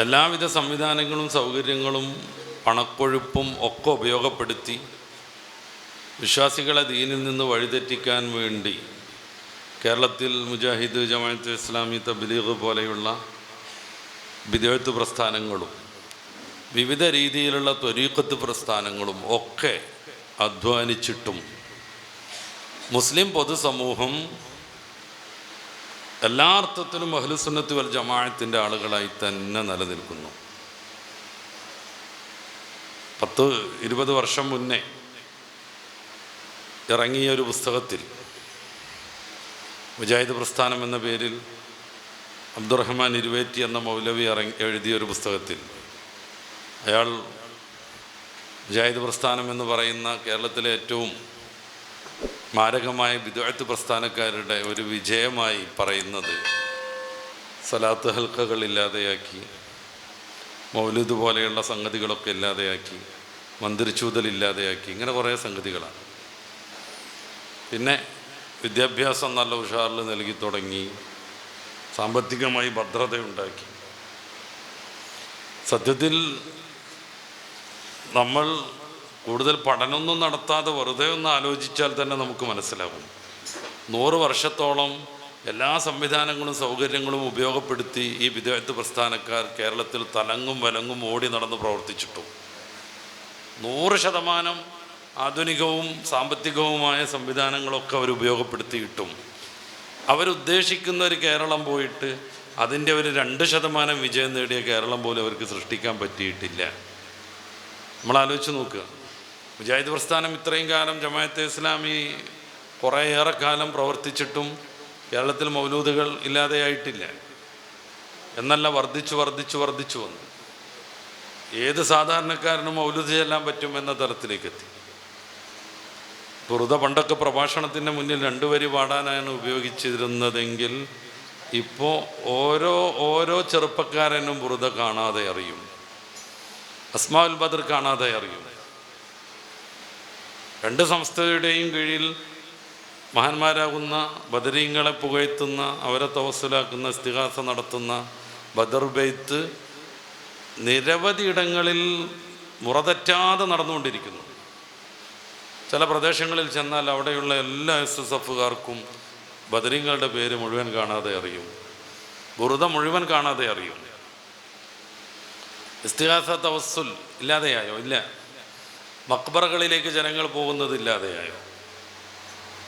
എല്ലാവിധ സംവിധാനങ്ങളും സൗകര്യങ്ങളും പണക്കൊഴുപ്പും ഒക്കെ ഉപയോഗപ്പെടുത്തി വിശ്വാസികളെ ദീനിൽ നിന്ന് വഴിതെറ്റിക്കാൻ വേണ്ടി കേരളത്തിൽ മുജാഹിദ് ജമാഅത്ത് ഇസ്ലാമി തബ്ലീഗ് പോലെയുള്ള വിദേഴ്ത്ത് പ്രസ്ഥാനങ്ങളും വിവിധ രീതിയിലുള്ള ത്വരീക്കത്ത് പ്രസ്ഥാനങ്ങളും ഒക്കെ അധ്വാനിച്ചിട്ടും മുസ്ലിം പൊതുസമൂഹം എല്ലാ അർത്ഥത്തിലും അഹ്ലുസുന്നത്ത് വൽ ജമാഅത്തിന്റെ ആളുകളായി തന്നെ നിലനിൽക്കുന്നു. പത്ത് ഇരുപത് വർഷം മുന്നേ ഇറങ്ങിയ ഒരു പുസ്തകത്തിൽ മുജാഹിദ് പ്രസ്ഥാനം എന്ന പേരിൽ അബ്ദുറഹ്മാൻ ഇരുവേറ്റി എന്ന മൗലവി ഇറങ്ങി എഴുതിയ ഒരു പുസ്തകത്തിൽ അയാൾ മുജാഹിദ് പ്രസ്ഥാനം എന്ന് പറയുന്ന കേരളത്തിലെ ഏറ്റവും മാരകമായ വിദഗ്ധ പ്രസ്ഥാനക്കാരുടെ ഒരു വിജയമായി പറയുന്നത് സലാത്ത് ഹൽക്കകൾ ഇല്ലാതെയാക്കി മൗലൂദ് പോലെയുള്ള സംഗതികളൊക്കെ ഇല്ലാതെയാക്കി മന്ത്രിച്ചൂതൽ ഇല്ലാതെയാക്കി ഇങ്ങനെ കുറേ സംഗതികളാണ്. പിന്നെ വിദ്യാഭ്യാസം നല്ല ഉഷാറിൽ നൽകി തുടങ്ങി സാമ്പത്തികമായി ഭദ്രതയുണ്ടാക്കി. സത്യത്തിൽ നമ്മൾ കൂടുതൽ പഠനമൊന്നും നടത്താതെ വെറുതെ ഒന്ന് ആലോചിച്ചാൽ തന്നെ നമുക്ക് മനസ്സിലാകും നൂറ് വർഷത്തോളം എല്ലാ സംവിധാനങ്ങളും സൗകര്യങ്ങളും ഉപയോഗപ്പെടുത്തി ഈ വിദ്യാർത്ഥി പ്രസ്ഥാനക്കാർ കേരളത്തിൽ തലങ്ങും വലങ്ങും ഓടി നടന്ന് പ്രവർത്തിച്ചിട്ടു. നൂറ് ശതമാനം ആധുനികവും സാമ്പത്തികവുമായ സംവിധാനങ്ങളൊക്കെ അവർ ഉപയോഗപ്പെടുത്തിയിട്ടും. അവരുദ്ദേശിക്കുന്ന ഒരു കേരളം പോയിട്ട് അതിന്റെ ഒരു രണ്ട് ശതമാനം വിജയം നേടിയ കേരളം പോലും അവർക്ക് സൃഷ്ടിക്കാൻ പറ്റിയിട്ടില്ല. നമ്മൾ ആലോചിച്ച് നോക്കുക. മുജാഹിദ് പ്രസ്ഥാനം ഇത്രയും കാലം ജമാഅത്തെ ഇസ്ലാമി കുറേയേറെ കാലം പ്രവർത്തിച്ചിട്ടും കേരളത്തിൽ മൗലൂദുകൾ ഇല്ലാതെയായിട്ടില്ല. എന്നല്ല വർദ്ധിച്ചു വർദ്ധിച്ചു വർദ്ധിച്ചു വന്നു. ഏത് സാധാരണക്കാരനും മൗലൂദ് ചെല്ലാൻ പറ്റും എന്ന തലത്തിലേക്ക് എത്തി ബുറുദ പണ്ടൊക്കെ പ്രഭാഷണത്തിന്റെ മുന്നിൽ രണ്ടു വരി പാടാനാണ് ഉപയോഗിച്ചിരുന്നതെങ്കിൽ ഇപ്പോൾ ഓരോ ഓരോ ചെറുപ്പക്കാരനും വെറുതെ കാണാതെ അറിയും. അസ്മാഉൽ ബദർ കാണാതെ അറിയും. രണ്ട് സംസ്ഥയുടെയും കീഴിൽ മഹാന്മാരാകുന്ന ബദരീങ്ങളെ പുകഴ്ത്തുന്ന അവരെ തവസലാക്കുന്ന ഇസ്തിഹാസ നടത്തുന്ന ബദർ ബെയ്ത്ത് നിരവധി ഇടങ്ങളിൽ മുറതെറ്റാതെ നടന്നുകൊണ്ടിരിക്കുന്നു. ചില പ്രദേശങ്ങളിൽ ചെന്നാൽ അവിടെയുള്ള എല്ലാ എസ് എസ് എഫുകാർക്കും ബദരീങ്ങളുടെ പേര് മുഴുവൻ കാണാതെ അറിയും. ബുറുത മുഴുവൻ കാണാതെ അറിയും. ഇസ്തിഹാസ തവസ്സുൽ ഇല്ലാതെയായോ? ഇല്ല. മക്ബറകളിലേക്ക് ജനങ്ങൾ പോകുന്നതില്ലാതെയായോ?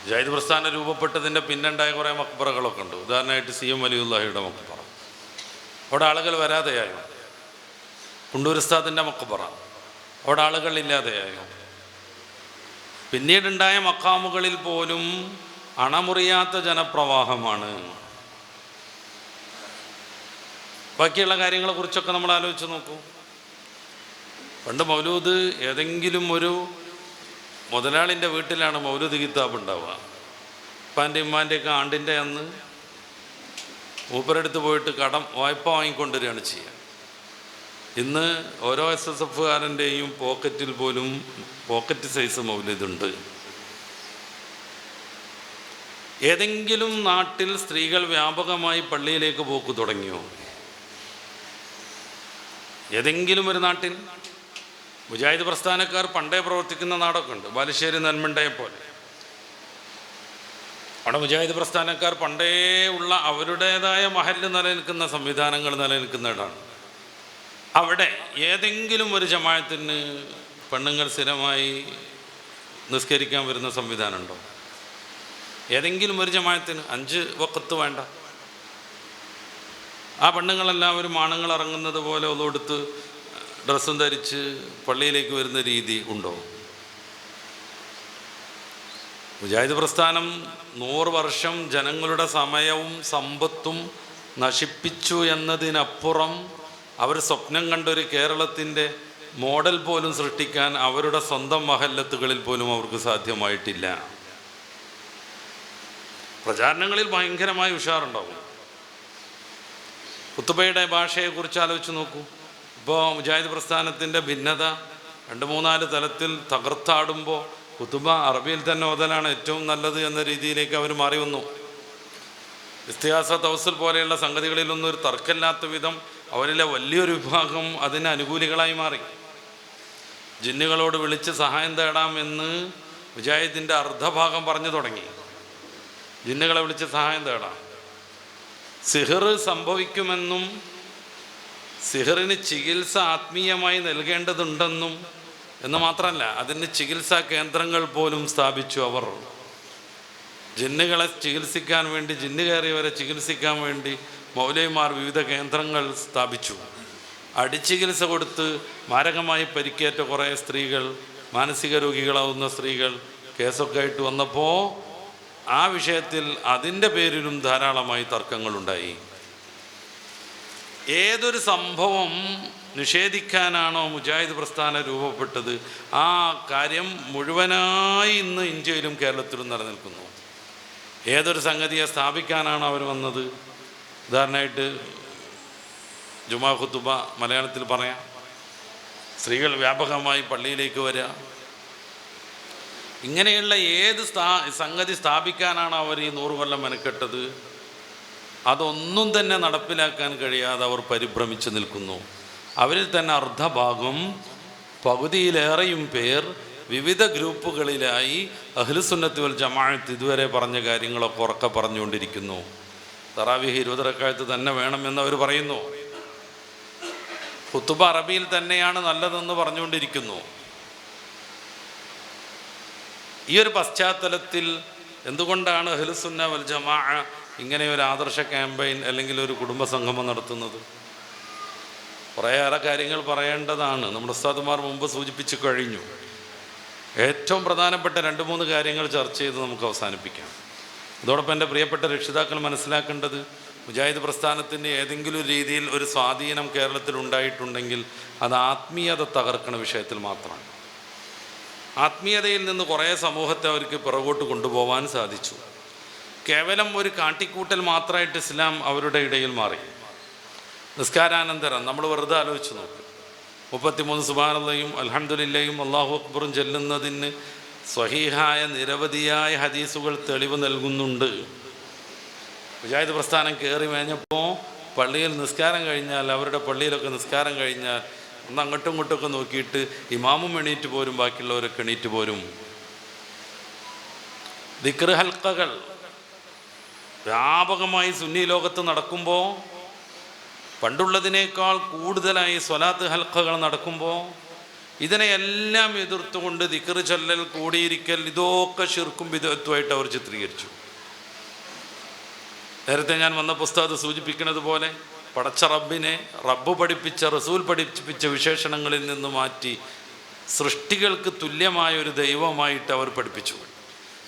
ജൈദ് പ്രസ്ഥാനം രൂപപ്പെട്ടതിന്റെ പിന്നുണ്ടായ കുറേ മക്ബറകളൊക്കെ ഉണ്ട്. ഉദാഹരണമായിട്ട് സി എം അലിയുല്ലാഹിയുടെ മക്ബറ. അവിടെ ആളുകൾ വരാതെയായോ? കുണ്ടൂരുസ്താദിന്റെ മക്ബറ. അവിടെ ആളുകൾ ഇല്ലാതെയായോ? പിന്നീടുണ്ടായ മക്കാമുകളിൽ പോലും അണമുറിയാത്ത ജനപ്രവാഹമാണ്. ബാക്കിയുള്ള കാര്യങ്ങളെക്കുറിച്ചൊക്കെ നമ്മൾ ആലോചിച്ച് നോക്കൂ. പണ്ട് മൗലൂദ് ഏതെങ്കിലും ഒരു മുതലാളിന്റെ വീട്ടിലാണ് മൗലൂദ് കിതാബ് ഉണ്ടാവുക. ഉപ്പാന്റെ ഉമ്മാന്റെയൊക്കെ ആണ്ടിന്റെ അന്ന് ഊപ്പറെടുത്ത് പോയിട്ട് കടം വായ്പ വാങ്ങിക്കൊണ്ടുവരികയാണ് ചെയ്യുക. ഇന്ന് ഓരോ എസ് എസ് എഫുകാരന്റെയും പോക്കറ്റിൽ പോലും പോക്കറ്റ് സൈസ് മൗലിതുണ്ട് ഏതെങ്കിലും നാട്ടിൽ സ്ത്രീകൾ വ്യാപകമായി പള്ളിയിലേക്ക് പോക്ക് തുടങ്ങിയോ? ഏതെങ്കിലും ഒരു നാട്ടിൽ മുജാഹിദ് പ്രസ്ഥാനക്കാർ പണ്ടേ പ്രവർത്തിക്കുന്ന നാടൊക്കെ ഉണ്ട്. ബാലുശ്ശേരി നന്മണ്ടയെ പോലെ. അവിടെ മുജാഹിദ് പ്രസ്ഥാനക്കാർ പണ്ടേ ഉള്ള അവരുടേതായ മഹല്ല് നിലനിൽക്കുന്ന സംവിധാനങ്ങൾ നിലനിൽക്കുന്ന ഇടമാണ് അവിടെ ഏതെങ്കിലും ഒരു ജമായത്തിന് പെണ്ണുങ്ങൾ സ്ഥിരമായി നിസ്കരിക്കാൻ വരുന്ന സംവിധാനമുണ്ടോ ഏതെങ്കിലും ഒരു ജമായത്തിന് അഞ്ച് വക്കത്ത് വേണ്ട. ആ പെണ്ണുങ്ങളെല്ലാവരും ആണുങ്ങൾ ഇറങ്ങുന്നത് പോലെ ഒന്നെടുത്ത് ഡ്രസ്സും ധരിച്ച് പള്ളിയിലേക്ക് വരുന്ന രീതി ഉണ്ടോ? മുജാഹിദ് പ്രസ്ഥാനം നൂറ് വർഷം ജനങ്ങളുടെ സമയവും സമ്പത്തും നശിപ്പിച്ചു എന്നതിനപ്പുറം അവർ സ്വപ്നം കണ്ടൊരു കേരളത്തിന്റെ മോഡൽ പോലും സൃഷ്ടിക്കാൻ അവരുടെ സ്വന്തം മഹല്ലത്തുകളിൽ പോലും അവർക്ക് സാധ്യമായിട്ടില്ല. പ്രചാരണങ്ങളിൽ ഭയങ്കരമായി ഉഷാറുണ്ടാവും. കുത്തുബയുടെ ഭാഷയെക്കുറിച്ച് ആലോചിച്ച് നോക്കൂ. ഇപ്പോൾ മുജാഹിദ് പ്രസ്ഥാനത്തിന്റെ ഭിന്നത രണ്ട് മൂന്നാൽ തലത്തിൽ തകർത്താടുമ്പോൾ കുത്തുബ അറബിയിൽ തന്നെ ഓതലാണ് ഏറ്റവും നല്ലത് എന്ന രീതിയിലേക്ക് അവർ മാറി വന്നു. ഇസ്തിഹാസ തൗസൽ പോലെയുള്ള സംഗതികളിലൊന്നും ഒരു തർക്കമില്ലാത്ത വിധം അവരിലെ വലിയൊരു വിഭാഗം അതിന് അനുകൂലികളായി മാറി. ജിന്നുകളോട് വിളിച്ച് സഹായം തേടാം എന്ന് മുജാഹിദിന്റെ അർദ്ധഭാഗം പറഞ്ഞു തുടങ്ങി. ജിന്നുകളെ വിളിച്ച് സഹായം തേടാം. സിഹർ സംഭവിക്കുമെന്നും സിഹറിന് ചികിത്സ ആത്മീയമായി നൽകേണ്ടതുണ്ടെന്നും എന്ന് മാത്രമല്ല അതിന് ചികിത്സാ കേന്ദ്രങ്ങൾ പോലും സ്ഥാപിച്ചു അവർ. ജിന്നുകളെ ചികിത്സിക്കാൻ വേണ്ടി ജിന്ന് കയറിയവരെ ചികിത്സിക്കാൻ വേണ്ടി മൗലവിമാർ വിവിധ കേന്ദ്രങ്ങൾ സ്ഥാപിച്ചു. അടിച്ചികിത്സ കൊടുത്ത് മാരകമായി പരിക്കേറ്റ കുറേ സ്ത്രീകൾ മാനസിക രോഗികളാവുന്ന സ്ത്രീകൾ കേസൊക്കെ ആയിട്ട് വന്നപ്പോൾ ആ വിഷയത്തിൽ അതിന്റെ പേരിലും ധാരാളമായി തർക്കങ്ങളുണ്ടായി. ഏതൊരു സംഭവം നിഷേധിക്കാനാണോ മുജാഹിദ് പ്രസ്ഥാനം രൂപപ്പെട്ടത് ആ കാര്യം മുഴുവനായി ഇന്ന് ഇന്ത്യയിലും കേരളത്തിലും നിലനിൽക്കുന്നു. ഏതൊരു സംഗതിയെ സ്ഥാപിക്കാനാണ് അവർ വന്നത്? ഉദാഹരണമായിട്ട് ജുമാ ഖുത്തുബ മലയാളത്തിൽ പറയാം. സ്ത്രീകൾ വ്യാപകമായി പള്ളിയിലേക്ക് വരിക ഇങ്ങനെയുള്ള ഏത് സ്ഥാ സംഗതി സ്ഥാപിക്കാനാണ് അവർ ഈ നൂറ് കൊല്ലം മെനക്കെട്ടത്? അതൊന്നും തന്നെ നടപ്പിലാക്കാൻ കഴിയാതെ അവർ പരിഭ്രമിച്ചു നിൽക്കുന്നു. അവരിൽ തന്നെ അർദ്ധഭാഗം പകുതിയിലേറെയും പേർ വിവിധ ഗ്രൂപ്പുകളിലായി അഹ്ലുസുന്നത്ത് വൽ ജമാഅത്ത് ഇതുവരെ പറഞ്ഞ കാര്യങ്ങളൊക്കെ ഉറക്കെ പറഞ്ഞുകൊണ്ടിരിക്കുന്നു. തറാവിഹ് ഇരുപതരക്കാലത്ത് തന്നെ വേണമെന്ന് അവർ പറയുന്നു. കുത്തുബ അറബിയിൽ തന്നെയാണ് നല്ലതെന്ന് പറഞ്ഞുകൊണ്ടിരിക്കുന്നു. ഈ ഒരു പശ്ചാത്തലത്തിൽ എന്തുകൊണ്ടാണ് അഹ്ലുസുന്ന വൽ ജമാ ഇങ്ങനെ ഒരു ആദർശ ക്യാമ്പയിൻ അല്ലെങ്കിൽ ഒരു കുടുംബ സംഗമം നടത്തുന്നത് കുറേയേറെ കാര്യങ്ങൾ പറയേണ്ടതാണ്. നമ്മുടെ ഉസ്താദുമാർ മുമ്പ് സൂചിപ്പിച്ചു കഴിഞ്ഞു. ഏറ്റവും പ്രധാനപ്പെട്ട രണ്ട് മൂന്ന് കാര്യങ്ങൾ ചർച്ച ചെയ്ത് നമുക്ക് അവസാനിപ്പിക്കാം. അതോടൊപ്പം എന്റെ പ്രിയപ്പെട്ട രക്ഷിതാക്കൾ മനസ്സിലാക്കേണ്ടത് മുജാഹിദ് പ്രസ്ഥാനത്തിന്റെ ഏതെങ്കിലും രീതിയിൽ ഒരു സ്വാധീനം കേരളത്തിൽ ഉണ്ടായിട്ടുണ്ടെങ്കിൽ അത് ആത്മീയത തകർക്കുന്ന വിഷയത്തിൽ മാത്രമാണ്. ആത്മീയതയിൽ നിന്ന് കുറേ സമൂഹത്തെ അവർക്ക് പിറകോട്ട് കൊണ്ടുപോകാൻ സാധിച്ചു. കേവലം ഒരു കാട്ടിക്കൂട്ടൽ മാത്രമായിട്ട് ഇസ്ലാം അവരുടെ ഇടയിൽ മാറി. നിസ്കാരാനന്തരം നമ്മൾ വെറുതെ ആലോചിച്ച് നോക്ക്. മുപ്പത്തിമൂന്ന് സുബാനല്ലയും അലഹമുല്ലയും അള്ളാഹു അക്ബറും ചെല്ലുന്നതിന് സ്വഹീഹായ നിരവധിയായ ഹദീസുകൾ തെളിവ് നൽകുന്നുണ്ട്. മുജാഹിദ് പ്രസ്ഥാനം കയറി മേഞ്ഞപ്പോൾ പള്ളിയിൽ നിസ്കാരം കഴിഞ്ഞാൽ അവരുടെ പള്ളിയിലൊക്കെ നിസ്കാരം കഴിഞ്ഞാൽ ഒന്ന് അങ്ങോട്ടും ഇങ്ങോട്ടൊക്കെ നോക്കിയിട്ട് ഇമാമും എണീറ്റ് പോരും ബാക്കിയുള്ളവരൊക്കെ എണീറ്റ് പോരും. ദിക്ർ ഹൽക്കകൾ വ്യാപകമായി സുന്നി ലോകത്ത് നടക്കുമ്പോൾ പണ്ടുള്ളതിനേക്കാൾ കൂടുതലായി സ്വലാത്ത് ഹൽഖകൾ നടക്കുമ്പോൾ ഇതിനെയെല്ലാം എതിർത്തുകൊണ്ട് ദിക്കർ ചൊല്ലൽ കൂടിയിരിക്കൽ ഇതൊക്കെ ശിർക്കും വിധത്വമായിട്ട് അവർ ചിത്രീകരിച്ചു. നേരത്തെ ഞാൻ വന്ന പുസ്തകത്ത് സൂചിപ്പിക്കുന്നത് പോലെ പടച്ച റബ്ബിനെ റബ്ബ് പഠിപ്പിച്ച റസൂൽ പഠിപ്പിച്ച വിശേഷണങ്ങളിൽ നിന്ന് മാറ്റി സൃഷ്ടികൾക്ക് തുല്യമായ ഒരു ദൈവമായിട്ട് അവർ പഠിപ്പിച്ചു.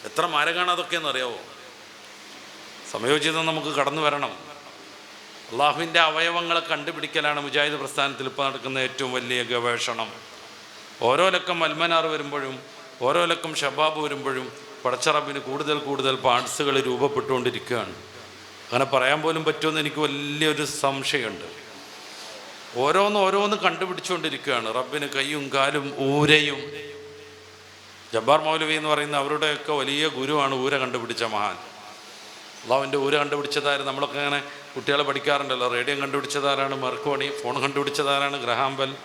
എത്ര മാരകാണ് അതൊക്കെയെന്ന് അറിയാവോ സമയോചിതം നമുക്ക് കടന്നു വരണം. അള്ളാഹുവിന്റെ അവയവങ്ങളെ കണ്ടുപിടിക്കലാണ് മുജാഹിദ് പ്രസ്ഥാനത്തിൽ ഇപ്പോൾ നടക്കുന്ന ഏറ്റവും വലിയ ഗവേഷണം. ഓരോ ലക്കം അൽമനാർ വരുമ്പോഴും ഓരോ ലക്കം ഷബാബ് വരുമ്പോഴും പടച്ചറബിന് കൂടുതൽ കൂടുതൽ പാർട്സുകൾ രൂപപ്പെട്ടുകൊണ്ടിരിക്കുകയാണ്. അങ്ങനെ പറയാൻ പോലും പറ്റുമെന്ന് എനിക്ക് വലിയൊരു സംശയമുണ്ട്. ഓരോന്ന് ഓരോന്ന് കണ്ടുപിടിച്ചുകൊണ്ടിരിക്കുകയാണ്. റബ്ബിന് കൈയും കാലും ഊരയും. ജബ്ബാർ മൗലവി എന്ന് പറയുന്ന അവരുടെയൊക്കെ വലിയ ഗുരുവാണ് ഊര കണ്ടുപിടിച്ച മഹാൻ. അള്ളാഹുവിന്റെ ഊര് കണ്ടുപിടിച്ചതാരും? നമ്മളൊക്കെ അങ്ങനെ കുട്ടികളെ പഠിക്കാറുണ്ടല്ലോ. റേഡിയം കണ്ടുപിടിച്ചതാരാണ് മർക്കോണി ഫോൺ കണ്ടുപിടിച്ചതാരാണ് ഗ്രഹാംബൽ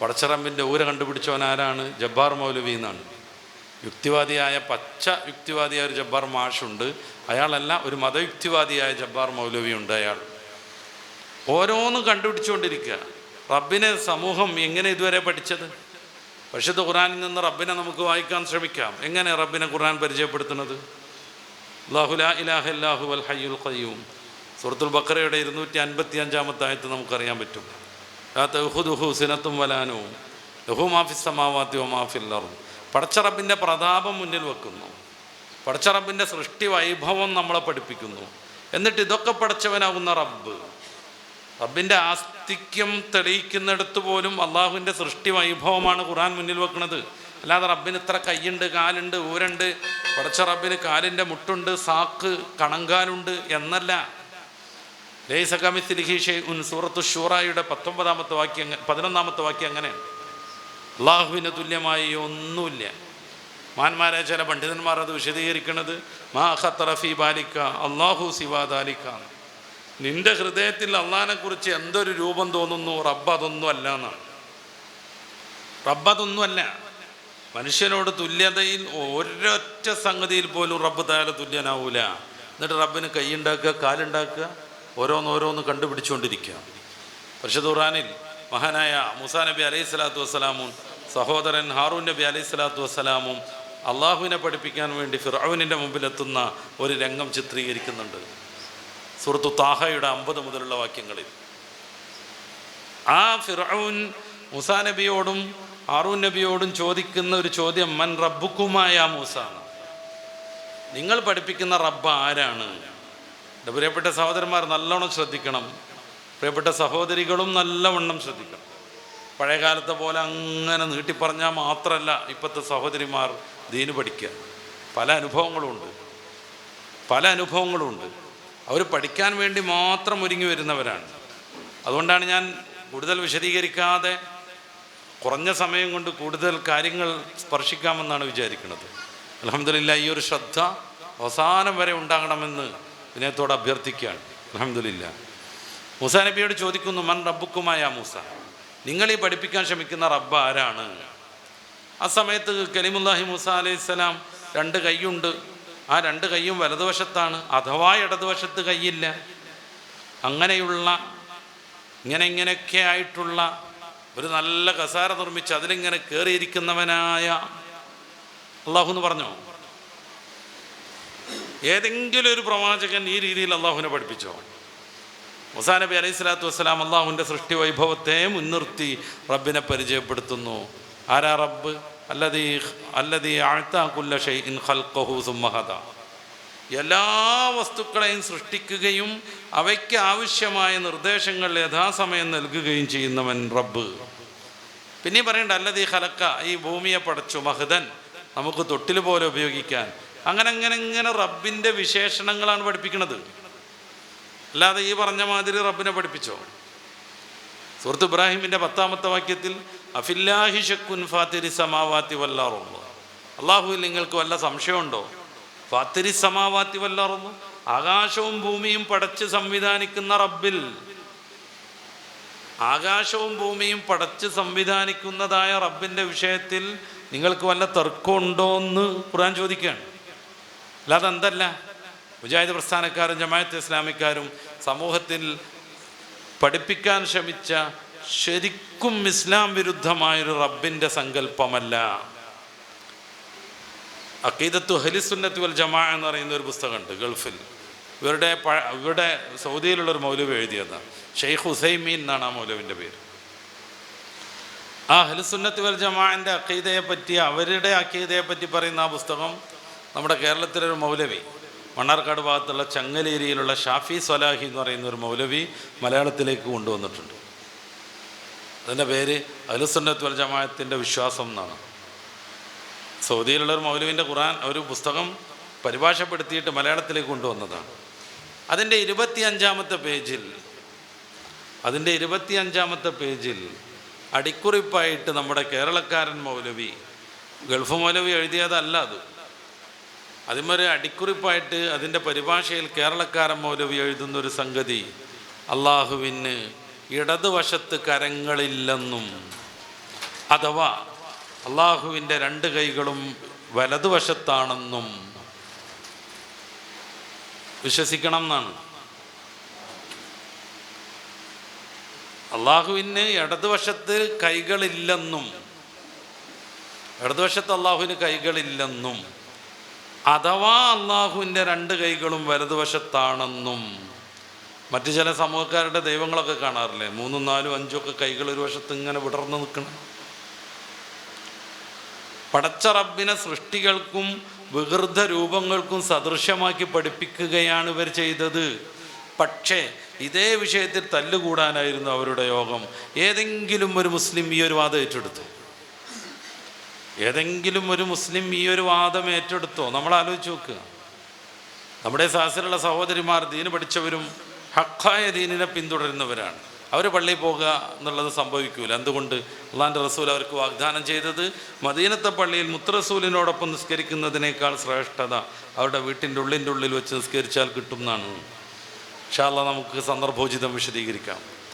പടച്ചറമ്പിന്റെ ഊര കണ്ടുപിടിച്ചവൻ ആരാണ് ജബ്ബാർ മൗലവി എന്നാണ്. യുക്തിവാദിയായ പച്ച യുക്തിവാദിയായ ഒരു ജബ്ബാർ മാഷുണ്ട്. അയാളല്ല ഒരു മതയുക്തിവാദിയായ ജബ്ബാർ മൗലവിയുണ്ട് അയാൾ. ഓരോന്നും കണ്ടുപിടിച്ചുകൊണ്ടിരിക്കുക. റബ്ബിനെ സമൂഹം എങ്ങനെ ഇതുവരെ പഠിച്ചത്? പക്ഷേ ഖുറാനിൽ നിന്ന് റബ്ബിനെ നമുക്ക് വായിക്കാൻ ശ്രമിക്കാം. എങ്ങനെ റബ്ബിനെ ഖുറാൻ പരിചയപ്പെടുത്തുന്നത്? അള്ളാഹുല ഇലാഹു വൽ ഹയ്യുൽ ഖയ്യൂം. സുഹൃത്തുൽ ബക്കറയുടെ ഇരുന്നൂറ്റി അൻപത്തി അഞ്ചാമത്തെ ആയത്ത് നമുക്കറിയാൻ പറ്റും. ആ തെഹുദുഹു സിനത്തും വലാനവും ലഹു മാഫി സമാവാത്തി മാഫില്ലറും പടച്ചറബിന്റെ പ്രതാപം മുന്നിൽ വെക്കുന്നു. പടച്ചറബിന്റെ സൃഷ്ടി വൈഭവം നമ്മളെ പഠിപ്പിക്കുന്നു. എന്നിട്ട് ഇതൊക്കെ പടച്ചവനാകുന്ന റബ്ബ്. റബ്ബിന്റെ ആസ്തിക്യം തെളിയിക്കുന്നിടത്ത് പോലും അള്ളാഹുവിന്റെ സൃഷ്ടി വൈഭവമാണ് ഖുറാൻ മുന്നിൽ വെക്കുന്നത് അല്ലാതെ റബ്ബിന് ഇത്ര കൈയുണ്ട് കാലുണ്ട് ഊരുണ്ട്. പടച്ച റബ്ബിന് കാലിന്റെ മുട്ടുണ്ട് സാക്ക് കണങ്കാലുണ്ട് എന്നല്ല. ലേസകമിത്തിലിഹീഷെ ഉൻ സൂറത്തു ഷൂറായുടെ പത്തൊമ്പതാമത്തെ വാക്യം പതിനൊന്നാമത്തെ വാക്യം അങ്ങനെയാണ് അള്ളാഹുവിന് തുല്യമായി ഒന്നുമില്ല. മാന്മാരായ ചില പണ്ഡിതന്മാർ അത് വിശദീകരിക്കുന്നത് മാ ഖത്തറഫി ബാലിക്ക അള്ളാഹു സിവാദാലിക്ക നിന്റെ ഹൃദയത്തിൽ അള്ളാഹിനെക്കുറിച്ച് എന്തൊരു രൂപം തോന്നുന്നു? റബ്ബ് അതൊന്നും അല്ല എന്നാണ്. റബ്ബ് അതൊന്നും അല്ല മനുഷ്യനോട് തുല്യതയിൽ ഒരൊറ്റ സംഗതിയിൽ പോലും റബ്ബ് താല തുല്യനാവൂല. എന്നിട്ട് റബ്ബിന് കൈയുണ്ടാക്കുക കാലുണ്ടാക്കുക ഓരോന്നോരോന്ന് കണ്ടുപിടിച്ചുകൊണ്ടിരിക്കുക പരിശുദ്ധ ഖുറാനിൽ മഹാനായ മുസാ നബി അലൈഹി സ്വലാത്തു വസ്സലാമും സഹോദരൻ ഹാറൂൻ നബി അലൈഹി സ്വലാത്തു വസ്സലാമും അള്ളാഹുവിനെ പഠിപ്പിക്കാൻ വേണ്ടി ഫിറൌനിന്റെ മുമ്പിലെത്തുന്ന ഒരു രംഗം ചിത്രീകരിക്കുന്നുണ്ട്. സുഹൃത്തു താഹയുടെ അമ്പത് മുതലുള്ള വാക്യങ്ങളിൽ. ആ ഫിറൌൻ മുസാ നബിയോടും ഹാറൂൻ നബിയോടും ചോദിക്കുന്ന ഒരു ചോദ്യം മൻ റബ്ബുക്കുമായ മൂസ. നിങ്ങൾ പഠിപ്പിക്കുന്ന റബ്ബ് ആരാണ്? എന്റെ പ്രിയപ്പെട്ട സഹോദരന്മാർ നല്ലവണ്ണം ശ്രദ്ധിക്കണം. പ്രിയപ്പെട്ട സഹോദരികളും നല്ലവണ്ണം ശ്രദ്ധിക്കണം. പഴയ കാലത്തെ പോലെ അങ്ങനെ നീട്ടിപ്പറഞ്ഞാൽ മാത്രമല്ല ഇപ്പോഴത്തെ സഹോദരിമാർ ദീന് പഠിക്കുക. പല അനുഭവങ്ങളുമുണ്ട് പല അനുഭവങ്ങളുമുണ്ട് അവർ പഠിക്കാൻ വേണ്ടി മാത്രം ഒരുങ്ങി വരുന്നവരാണ്. അതുകൊണ്ടാണ് ഞാൻ കൂടുതൽ വിശദീകരിക്കാതെ കുറഞ്ഞ സമയം കൊണ്ട് കൂടുതൽ കാര്യങ്ങൾ സ്പർശിക്കാമെന്നാണ് വിചാരിക്കുന്നത്. അലഹമില്ല ഈ ഒരു ശ്രദ്ധ അവസാനം വരെ ഉണ്ടാകണമെന്ന് വിനയത്തോട് അഭ്യർത്ഥിക്കുകയാണ്. അലഹമില്ല മൂസ നബിയോട് ചോദിക്കുന്നു മൻ റബ്ബുക്കുമായ മൂസ? നിങ്ങൾ ഈ പഠിപ്പിക്കാൻ ശ്രമിക്കുന്ന റബ്ബ് ആരാണ്? ആ സമയത്ത് കലിമുല്ലാഹി മൂസ അലൈഹി സ്വലാം രണ്ട് കൈയുണ്ട്. ആ രണ്ട് കൈയും വലതുവശത്താണ്. അഥവാ ഇടതുവശത്ത് കൈയില്ല. അങ്ങനെയുള്ള ഇങ്ങനെ ഇങ്ങനെയൊക്കെ ആയിട്ടുള്ള ഒരു നല്ല കസാര നിർമ്മിച്ച് അതിലിങ്ങനെ കയറിയിരിക്കുന്നവനായ അള്ളാഹു എന്ന് പറഞ്ഞോ? ഏതെങ്കിലും ഒരു പ്രവാചകൻ ഈ രീതിയിൽ അള്ളാഹുവിനെ പഠിപ്പിച്ചോ? മുസാ നബി അലൈഹി സ്വലാത്തു വസ്സലാം അള്ളാഹുവിന്റെ സൃഷ്ടി വൈഭവത്തെ മുൻനിർത്തി റബ്ബിനെ പരിചയപ്പെടുത്തുന്നു. ആരാ റബ്ബ്? അല്ലതീ അല്ലതീ ആഴ്ത്താക്കുല്ല ഷെയ്ൻ ഖൽഖഹു സുമ്മഹദ എല്ലാ വസ്തുക്കളെയും സൃഷ്ടിക്കുകയും അവയ്ക്ക് ആവശ്യമായ നിർദ്ദേശങ്ങൾ യഥാസമയം നൽകുകയും ചെയ്യുന്നവൻ റബ്ബ്. പിന്നെ പറയണ്ട അല്ലതീ ഹലക്ക ഈ ഭൂമിയെ പടച്ചു മഹദൻ നമുക്ക് തൊട്ടിൽ പോലെ ഉപയോഗിക്കാൻ. അങ്ങനെ അങ്ങനെ ഇങ്ങനെ റബ്ബിന്റെ വിശേഷണങ്ങളാണ് പഠിപ്പിക്കുന്നത്. അല്ലാതെ ഈ പറഞ്ഞ മാതിരി റബ്ബിനെ പഠിപ്പിച്ചോ? സുഹൃത്ത് ഇബ്രാഹിമിന്റെ പത്താമത്തെ വാക്യത്തിൽ അഫില്ലാഹി ഫാത്തിരി സമാവാത്തി വല്ലാറുള്ളൂ അള്ളാഹുവിൽ നിങ്ങൾക്ക് വല്ല സംശയമുണ്ടോ? ഫാത്തിരി സമാവാത്തി വല്ലാറുള്ളൂ ആകാശവും ഭൂമിയും പടച്ച് സംവിധാനിക്കുന്ന റബ്ബിൽ. ആകാശവും ഭൂമിയും പടച്ച് സംവിധാനിക്കുന്നതായ റബ്ബിന്റെ വിഷയത്തിൽ നിങ്ങൾക്ക് വല്ല തർക്കമുണ്ടോ എന്ന് ഖുർആൻ ചോദിക്കുകയാണ്. അല്ലാതെ എന്തല്ല? മുജാഹിദ് പ്രസ്ഥാനക്കാരും ജമായത്ത് ഇസ്ലാമിക്കാരും സമൂഹത്തിൽ പഠിപ്പിക്കാൻ ശ്രമിച്ച ശരിക്കും ഇസ്ലാം വിരുദ്ധമായൊരു റബ്ബിന്റെ സങ്കല്പമല്ല. അക്കീദത്തു ഹലിസുന്നത്തു വൽ ജമാ എന്ന് പറയുന്ന ഒരു പുസ്തകമുണ്ട് ഗൾഫിൽ. ഇവരുടെ പ- ഇവരുടെ സൗദിയിലുള്ളൊരു മൗലവി എഴുതിയതാണ് ഷെയ്ഖ് ഹുസൈമീൻ എന്നാണ് ആ മൗലവിന്റെ പേര്. ആ ഹലിസുന്നത്ത് വൽ ജമാഅന്റെ അക്കീതയെ പറ്റി അവരുടെ അക്കീതയെ പറ്റി പറയുന്ന ആ പുസ്തകം നമ്മുടെ കേരളത്തിലൊരു മൗലവി. മണ്ണാർക്കാട് ഭാഗത്തുള്ള ചങ്ങലേരിയിലുള്ള ഷാഫി സ്വലാഹി എന്ന് പറയുന്ന ഒരു മൗലവി മലയാളത്തിലേക്ക് കൊണ്ടുവന്നിട്ടുണ്ട്. അതിന്റെ പേര് അലുസുന്നത്ത് വൽ ജമാഅത്തിന്റെ വിശ്വാസം എന്നാണ്. സൗദിയിലുള്ള ഒരു മൗലവിന്റെ ഖുറാൻ ഒരു പുസ്തകം പരിഭാഷപ്പെടുത്തിയിട്ട് മലയാളത്തിലേക്ക് കൊണ്ടുവന്നതാണ്. അതിന്റെ ഇരുപത്തിയഞ്ചാമത്തെ പേജിൽ അതിന്റെ ഇരുപത്തിയഞ്ചാമത്തെ പേജിൽ അടിക്കുറിപ്പായിട്ട് നമ്മുടെ കേരളക്കാരൻ മൗലവി ഗൾഫ് മൗലവി എഴുതിയതല്ല അത്. അതിമൊരു അടിക്കുറിപ്പായിട്ട് അതിന്റെ പരിഭാഷയിൽ കേരളക്കാരൻ മൗലവി എഴുതുന്ന ഒരു സംഗതി അള്ളാഹുവിന് ഇടതുവശത്ത് കരങ്ങളില്ലെന്നും അഥവാ അള്ളാഹുവിന്റെ രണ്ട് കൈകളും വലതുവശത്താണെന്നും വിശ്വസിക്കണം എന്നാണ്. അള്ളാഹുവിന് ഇടതുവശത്ത് കൈകളില്ലെന്നും ഇടതുവശത്ത് അള്ളാഹുവിന് കൈകളില്ലെന്നും അഥവാ അള്ളാഹുവിന്റെ രണ്ട് കൈകളും വലതുവശത്താണെന്നും മറ്റു ചില സമൂഹക്കാരുടെ ദൈവങ്ങളൊക്കെ കാണാറില്ലേ? മൂന്നും നാലും അഞ്ചും ഒക്കെ കൈകൾ ഒരു വശത്ത് ഇങ്ങനെ വിടർന്നു നിൽക്കണം. പടച്ച റബ്ബിനെ സൃഷ്ടികൾക്കും വികൃത രൂപങ്ങൾക്കും സദൃശമാക്കി പഠിപ്പിക്കുകയാണ് ഇവർ ചെയ്തത്. പക്ഷേ ഇതേ വിഷയത്തിൽ തല്ലുകൂടാനായിരുന്നു അവരുടെ യോഗം. ഏതെങ്കിലും ഒരു മുസ്ലിം ഈ ഒരു വാദം ഏറ്റെടുത്തു? ഏതെങ്കിലും ഒരു മുസ്ലിം ഈ ഒരു വാദം ഏറ്റെടുത്തോ? നമ്മൾ ആലോചിച്ച് നോക്കുക നമ്മുടെ സാഹസിലുള്ള സഹോദരിമാർ ദീന് പഠിച്ചവരും ഹക്കായ ദീനിനെ പിന്തുടരുന്നവരാണ്. അവർ പള്ളിയിൽ പോകുക എന്നുള്ളത് സംഭവിക്കൂല. എന്തുകൊണ്ട്? അള്ളാന്റെ റസൂൽ അവർക്ക് വാഗ്ദാനം ചെയ്തത് മദീനത്തെ പള്ളിയിൽ മുത്തറസൂലിനോടൊപ്പം നിസ്കരിക്കുന്നതിനേക്കാൾ ശ്രേഷ്ഠത അവരുടെ വീട്ടിന്റെ ഉള്ളിന്റെ ഉള്ളിൽ വെച്ച് നിസ്കരിച്ചാൽ കിട്ടും എന്നാണ്. ഷാല്ല നമുക്ക് സന്ദർഭോചിതം വിശദീകരിക്കാം.